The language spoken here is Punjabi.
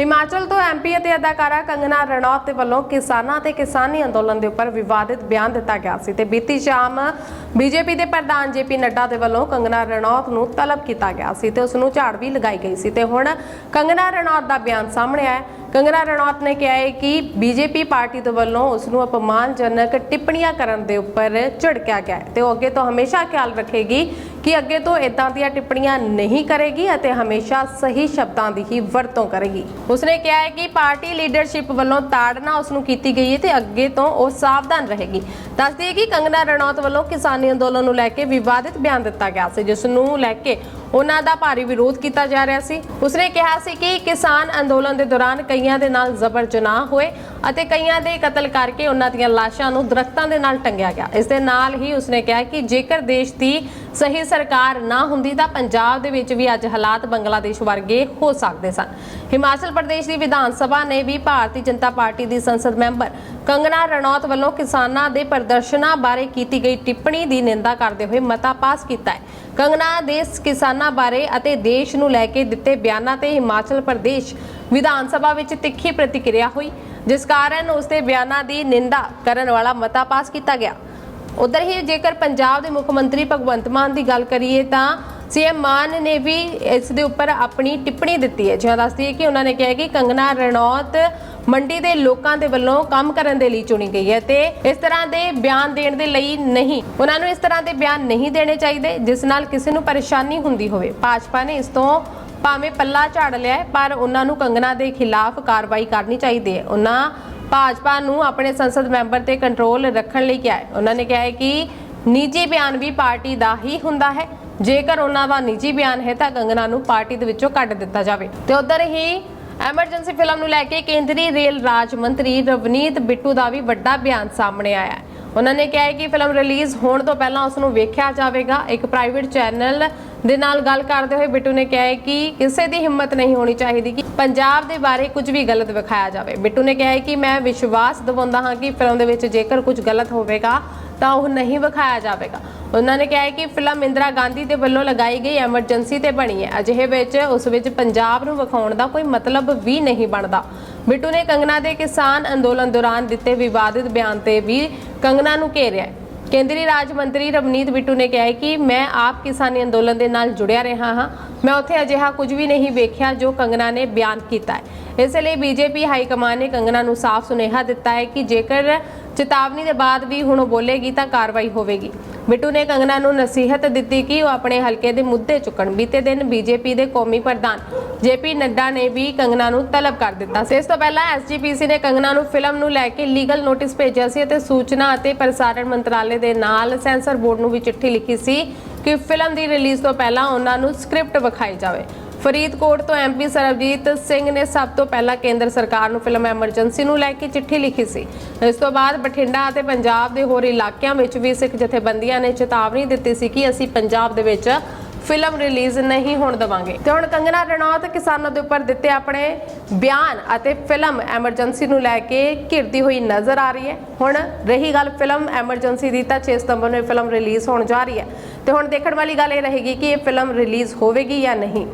ਹਿਮਾਚਲ ਤੋਂ ਐਮਪੀ ਅਤੇ ਅਦਾਕਾਰਾ ਕੰਗਨਾ ਰਣੌਤ ਦੇ ਵੱਲੋਂ ਕਿਸਾਨਾਂ ਤੇ ਕਿਸਾਨੀ ਅੰਦੋਲਨ ਦੇ ਉੱਪਰ ਵਿਵਾਦਿਤ ਬਿਆਨ ਦਿੱਤਾ ਗਿਆ ਸੀ ਤੇ ਬੀਤੀ ਸ਼ਾਮ ਬੀਜੇਪੀ ਦੇ ਪ੍ਰਧਾਨ ਜੇਪੀ ਨੱਡਾ ਦੇ ਵੱਲੋਂ ਕੰਗਨਾ ਰਣੌਤ ਨੂੰ ਤਲਬ ਕੀਤਾ ਗਿਆ ਸੀ ਤੇ ਉਸ ਨੂੰ ਝਾੜ ਵੀ ਲਗਾਈ ਗਈ ਸੀ ਤੇ ਹੁਣ ਕੰਗਨਾ ਰਣੌਤ ਦਾ ਬਿਆਨ ਸਾਹਮਣੇ ਆਇਆ ਕੰਗਨਾ ਰਣੌਤ ਨੇ ਕਿਹਾ ਹੈ ਕਿ ਬੀਜੇਪੀ ਪਾਰਟੀ ਦੇ ਵੱਲੋਂ ਉਸ ਨੂੰ ਅਪਮਾਨਜਨਕ ਟਿੱਪਣੀਆਂ ਕਰਨ ਦੇ ਉੱਪਰ ਝਿੜਕਿਆ ਗਿਆ ਹੈ ਤੇ ਉਹ ਅੱਗੇ ਤੋਂ ਹਮੇਸ਼ਾ ਖਿਆਲ ਰੱਖੇਗੀ ਕਿ ਅੱਗੇ ਤੋਂ ਇਦਾਂ ਦੀਆਂ ਟਿੱਪਣੀਆਂ ਨਹੀਂ ਕਰੇਗੀ ਅਤੇ ਹਮੇਸ਼ਾ ਸਹੀ ਸ਼ਬਦਾਂ ਦੀ ਹੀ ਵਰਤੋਂ ਕਰੇਗੀ। ਉਸਨੇ ਕਿਹਾ ਹੈ ਕਿ ਪਾਰਟੀ ਲੀਡਰਸ਼ਿਪ ਵੱਲੋਂ ਤਾੜਨਾ ਉਸ ਨੂੰ ਕੀਤੀ ਗਈ ਹੈ ਤੇ ਅੱਗੇ ਤੋਂ ਉਹ ਸਾਵਧਾਨ ਰਹੇਗੀ। ਦੱਸਦੀ ਦਈਏ ਕਿ ਕੰਗਨਾ ਰਣੌਤ ਵੱਲੋਂ ਕਿਸਾਨੀ ਅੰਦੋਲਨ ਨੂੰ ਲੈ ਕੇ ਵਿਵਾਦਿਤ ਬਿਆਨ ਦਿੱਤਾ ਗਿਆ ਸੀ, ਜਿਸ ਨੂੰ ਲੈ ਕੇ ਉਹਨਾਂ ਦਾ ਭਾਰੀ ਵਿਰੋਧ ਕੀਤਾ ਜਾ ਰਿਹਾ ਸੀ। ਉਸਨੇ ਕਿਹਾ ਸੀ ਕਿ ਕਿਸਾਨ ਅੰਦੋਲਨ ਦੇ ਦੌਰਾਨ ਕਈਆਂ ਦੇ ਨਾਲ ਜ਼ਬਰ ਜਨਾਹ ਹੋਏ ਅਤੇ ਕਈਆਂ ਦੇ ਕਤਲ ਕਰਕੇ ਉਹਨਾਂ ਦੀਆਂ ਲਾਸ਼ਾਂ ਨੂੰ ਦਰਖਤਾਂ ਦੇ ਨਾਲ ਟੰਗਿਆ ਗਿਆ। ਇਸ ਦੇ ਨਾਲ ਹੀ ਉਸਨੇ ਕਿਹਾ ਕਿ ਜੇਕਰ ਦੇਸ਼ ਦੀ ਸਹੀ ਸਰਕਾਰ ਨਾ ਹੁੰਦੀ ਤਾਂ ਪੰਜਾਬ ਦੇ ਵਿੱਚ ਵੀ ਅੱਜ ਹਾਲਾਤ ਬੰਗਲਾਦੇਸ਼ ਵਰਗੇ ਹੋ ਸਕਦੇ ਸਨ। ਹਿਮਾਚਲ ਪ੍ਰਦੇਸ਼ ਦੀ ਵਿਧਾਨ ਸਭਾ ਨੇ ਵੀ ਭਾਰਤੀ ਜਨਤਾ ਪਾਰਟੀ ਦੀ ਸੰਸਦ ਮੈਂਬਰ ਕੰਗਨਾ ਰਣੌਤ ਵੱਲੋਂ ਕਿਸਾਨਾਂ ਦੇ ਪ੍ਰਦਰਸ਼ਨਾਂ ਬਾਰੇ ਕੀਤੀ ਗਈ ਟਿੱਪਣੀ ਦੀ ਨਿੰਦਾ ਕਰਦੇ ਹੋਏ ਮਤਾ ਪਾਸ ਕੀਤਾ ਹੈ। ਕੰਗਨਾ ਦੇ ਕਿਸਾਨਾਂ ਬਾਰੇ ਅਤੇ ਦੇਸ਼ ਨੂੰ ਲੈ ਕੇ ਦਿੱਤੇ ਬਿਆਨਾਂ ਤੇ ਹਿਮਾਚਲ ਪ੍ਰਦੇਸ਼ ਵਿਧਾਨ ਸਭਾ ਵਿੱਚ ਤਿੱਖੀ ਪ੍ਰਤੀਕਿਰਿਆ ਹੋਈ, ਜਿਸ ਕਾਰਨ ਉਸ ਦੇ ਬਿਆਨਾਂ ਦੀ ਨਿੰਦਾ ਕਰਨ ਵਾਲਾ ਮਤਾ ਪਾਸ ਕੀਤਾ ਗਿਆ। ਉਧਰ ਹੀ ਜੇਕਰ ਪੰਜਾਬ ਦੇ ਮੁੱਖ ਮੰਤਰੀ ਭਗਵੰਤ ਮਾਨ ਦੀ ਗੱਲ ਕਰੀਏ ਤਾਂ ਸੀਐਮ ਮਾਨ ਨੇ ਵੀ ਇਸ ਦੇ ਉੱਪਰ ਆਪਣੀ ਟਿੱਪਣੀ ਦਿੱਤੀ ਹੈ। ਜਿਵੇਂ ਦੱਸਦੀ ਹੈ ਕਿ ਉਹਨਾਂ ਨੇ ਕਿਹਾ ਕਿ ਕੰਗਨਾ ਰਣੌਤ ਮੰਡੀ ਦੇ ਲੋਕਾਂ ਦੇ ਵੱਲੋਂ ਕੰਮ ਕਰਨ ਦੇ ਲਈ ਚੁਣੀ ਗਈ ਹੈ ਤੇ ਇਸ ਤਰ੍ਹਾਂ ਦੇ ਬਿਆਨ ਦੇਣ ਦੇ ਲਈ ਨਹੀਂ। ਉਹਨਾਂ ਨੂੰ ਇਸ ਤਰ੍ਹਾਂ ਦੇ ਬਿਆਨ ਨਹੀਂ ਦੇਣੇ ਚਾਹੀਦੇ, ਜਿਸ ਨਾਲ ਕਿਸੇ ਨੂੰ ਪਰੇਸ਼ਾਨੀ ਹੁੰਦੀ ਹੋਵੇ। ਭਾਜਪਾ ਨੇ ਇਸ ਤੋਂ ਭਾਵੇਂ ਪੱਲਾ ਝਾੜ ਲਿਆ ਪਰ ਉਹਨਾਂ ਨੂੰ ਕੰਗਨਾ ਦੇ ਖਿਲਾਫ ਕਾਰਵਾਈ ਕਰਨੀ ਚਾਹੀਦੀ ਹੈ। ਉਹਨਾਂ ਭਾਜਪਾ ਨੂੰ ਆਪਣੇ ਸੰਸਦ ਮੈਂਬਰ ਤੇ ਕੰਟਰੋਲ ਰੱਖਣ ਲਈ ਕਿਹਾ ਹੈ। ਉਹਨਾਂ ਨੇ ਕਿਹਾ ਹੈ ਕਿ ਨਿੱਜੀ ਬਿਆਨ ਵੀ ਪਾਰਟੀ ਦਾ ਹੀ ਹੁੰਦਾ ਹੈ। ਜੇਕਰ ਉਹਨਾਂ ਦਾ ਨਿੱਜੀ ਬਿਆਨ ਹੈ ਤਾਂ ਕੰਗਨਾ ਨੂੰ ਪਾਰਟੀ ਦੇ ਵਿੱਚੋਂ ਕੱਢ ਦਿੱਤਾ ਜਾਵੇ। ਤੇ ਉਧਰ ਹੀ ਐਮਰਜੈਂਸੀ ਫਿਲਮ ਨੂੰ ਲੈ ਕੇ ਕੇਂਦਰੀ ਰੇਲ ਰਾਜ ਮੰਤਰੀ ਰਵਨੀਤ ਬਿੱਟੂ ਦਾ ਵੀ ਵੱਡਾ ਬਿਆਨ ਸਾਹਮਣੇ ਆਇਆ ਹੈ। ਉਹਨਾਂ ਨੇ ਕਿਹਾ ਹੈ ਕਿ ਫਿਲਮ ਰਿਲੀਜ਼ ਹੋਣ ਤੋਂ ਪਹਿਲਾਂ ਉਸ ਨੂੰ ਵੇਖਿਆ ਜਾਵੇਗਾ। ਇੱਕ ਪ੍ਰਾਈਵੇਟ ਚੈਨਲ ਦੇ ਨਾਲ ਗੱਲ ਕਰਦੇ ਹੋਏ ਬਿੱਟੂ ਨੇ ਕਿਹਾ ਹੈ ਕਿ ਕਿਸੇ ਦੀ ਹਿੰਮਤ ਨਹੀਂ ਹੋਣੀ ਚਾਹੀਦੀ ਕਿ ਪੰਜਾਬ ਦੇ ਬਾਰੇ ਕੁਝ ਵੀ ਗਲਤ ਵਿਖਾਇਆ ਜਾਵੇ। ਬਿੱਟੂ ਨੇ ਕਿਹਾ ਹੈ ਕਿ ਮੈਂ ਵਿਸ਼ਵਾਸ ਦਿਵਾਉਂਦਾ ਹਾਂ ਕਿ ਫਿਲਮ ਦੇ ਵਿੱਚ ਜੇਕਰ ਕੁਝ ਗਲਤ ਹੋਵੇਗਾ, ਤਾਂ ਉਹ ਨਹੀਂ ਵਿਖਾਇਆ ਜਾਵੇਗਾ। ਉਹਨਾਂ ਨੇ ਕਿਹਾ ਹੈ ਕਿ ਫਿਲਮ ਇੰਦਰਾ ਗਾਂਧੀ ਦੇ ਵੱਲੋਂ ਲਗਾਈ ਗਈ ਐਮਰਜੈਂਸੀ ਤੇ ਬਣੀ ਹੈ। ਅਜਿਹੇ ਵਿੱਚ ਉਸ ਵਿੱਚ ਪੰਜਾਬ ਨੂੰ ਵਿਖਾਉਣ ਦਾ ਕੋਈ ਮਤਲਬ ਵੀ ਨਹੀਂ ਬਣਦਾ। ਬਿੱਟੂ ਨੇ ਕੰਗਨਾ ਦੇ ਕਿਸਾਨ ਅੰਦੋਲਨ ਦੌਰਾਨ ਦਿੱਤੇ ਵਿਵਾਦਿਤ ਬਿਆਨ ਤੇ ਵੀ ਕੰਗਨਾ ਨੂੰ ਘੇਰਿਆ ਕੇਂਦਰੀ ਰਾਜ ਮੰਤਰੀ ਰਵਨੀਤ ਬਿੱਟੂ ਨੇ ਕਿਹਾ ਕਿ ਮੈਂ ਆਪ ਕਿਸਾਨੀ ਅੰਦੋਲਨ ਦੇ ਨਾਲ ਜੁੜਿਆ ਰਿਹਾ ਹਾਂ। ਮੈਂ ਉੱਥੇ ਅਜਿਹਾ ਕੁਝ ਵੀ ਨਹੀਂ ਵੇਖਿਆ ਜੋ ਕੰਗਨਾ ਨੇ ਬਿਆਨ ਕੀਤਾ ਹੈ। ਇਸ ਲਈ ਬੀਜੇਪੀ ਹਾਈ ਕਮਾਨ ਨੇ ਕੰਗਨਾ ਨੂੰ ਸਾਫ਼ ਸੁਨੇਹਾ ਦਿੱਤਾ ਹੈ ਕਿ ਜੇਕਰ ਚੇਤਾਵਨੀ ਦੇ ਬਾਅਦ ਵੀ ਹੁਣ ਬੋਲੇਗੀ ਤਾਂ ਕਾਰਵਾਈ ਹੋਵੇਗੀ। ਬਿੱਟੂ ਨੇ ਕੰਗਨਾ ਨੂੰ ਨਸੀਹਤ ਦਿੱਤੀ ਕਿ ਉਹ ਆਪਣੇ ਹਲਕੇ ਦੇ ਮੁੱਦੇ ਚੁੱਕਣ। ਬੀਤੇ ਦਿਨ ਬੀਜੇਪੀ ਦੇ ਕੌਮੀ ਪ੍ਰਧਾਨ ਜੇਪੀ ਨੱਡਾ ਨੇ ਵੀ ਕੰਗਨਾ ਨੂੰ ਤਲਬ ਕਰ ਦਿੱਤਾ ਸੀ। ਇਸ ਤੋਂ ਪਹਿਲਾਂ ਐਸਜੀਪੀਸੀ ਨੇ ਕੰਗਨਾ ਨੂੰ ਫਿਲਮ ਨੂੰ ਲੈ ਕੇ ਲੀਗਲ ਨੋਟਿਸ ਭੇਜਿਆ ਸੀ ਅਤੇ ਸੂਚਨਾ ਅਤੇ ਪ੍ਰਸਾਰਣ ਮੰਤਰਾਲੇ ਦੇ ਨਾਲ ਸੈਂਸਰ ਬੋਰਡ ਨੂੰ ਵੀ ਚਿੱਠੀ ਲਿਖੀ ਸੀ ਕਿ ਫਿਲਮ ਦੀ ਰਿਲੀਜ਼ ਤੋਂ ਪਹਿਲਾਂ ਉਹਨਾਂ ਨੂੰ ਸਕ੍ਰਿਪਟ ਵਿਖਾਈ ਜਾਵੇ। ਫਰੀਦਕੋਟ ਤੋਂ ਐਮਪੀ ਸਰਬਜੀਤ ਸਿੰਘ ਨੇ ਸਭ ਤੋਂ ਪਹਿਲਾਂ ਕੇਂਦਰ ਸਰਕਾਰ ਨੂੰ ਫਿਲਮ ਐਮਰਜੈਂਸੀ ਨੂੰ ਲੈ ਕੇ ਚਿੱਠੀ ਲਿਖੀ ਸੀ। ਇਸ ਤੋਂ ਬਾਅਦ ਬਠਿੰਡਾ ਅਤੇ ਪੰਜਾਬ ਦੇ ਹੋਰ ਇਲਾਕਿਆਂ ਵਿੱਚ ਵੀ ਸਿੱਖ ਜਥੇਬੰਦੀਆਂ ਨੇ ਚੇਤਾਵਨੀ ਦਿੱਤੀ ਸੀ ਕਿ ਅਸੀਂ ਪੰਜਾਬ ਦੇ ਵਿੱਚ ਫਿਲਮ ਰਿਲੀਜ਼ ਨਹੀਂ ਹੋਣ ਦੇਵਾਂਗੇ। ਤੇ ਹੁਣ ਕੰਗਨਾ ਰਣੌਤ ਕਿਸਾਨਾਂ ਦੇ ਉੱਪਰ ਦਿੱਤੇ ਆਪਣੇ ਬਿਆਨ ਅਤੇ ਫਿਲਮ ਐਮਰਜੈਂਸੀ ਨੂੰ ਲੈ ਕੇ ਘਿਰਦੀ ਹੋਈ ਨਜ਼ਰ ਆ ਰਹੀ ਹੈ। ਹੁਣ ਰਹੀ ਗੱਲ ਫਿਲਮ ਐਮਰਜੈਂਸੀ ਦੀ ਤਾਂ 6 ਸਤੰਬਰ ਨੂੰ ਇਹ ਫਿਲਮ ਰਿਲੀਜ਼ ਹੋਣ ਜਾ ਰਹੀ ਹੈ। ਤੇ ਹੁਣ ਦੇਖਣ ਵਾਲੀ ਗੱਲ ਇਹ ਰਹੇਗੀ ਕਿ ਇਹ ਫਿਲਮ ਰਿਲੀਜ਼ ਹੋਵੇਗੀ ਜਾਂ ਨਹੀਂ।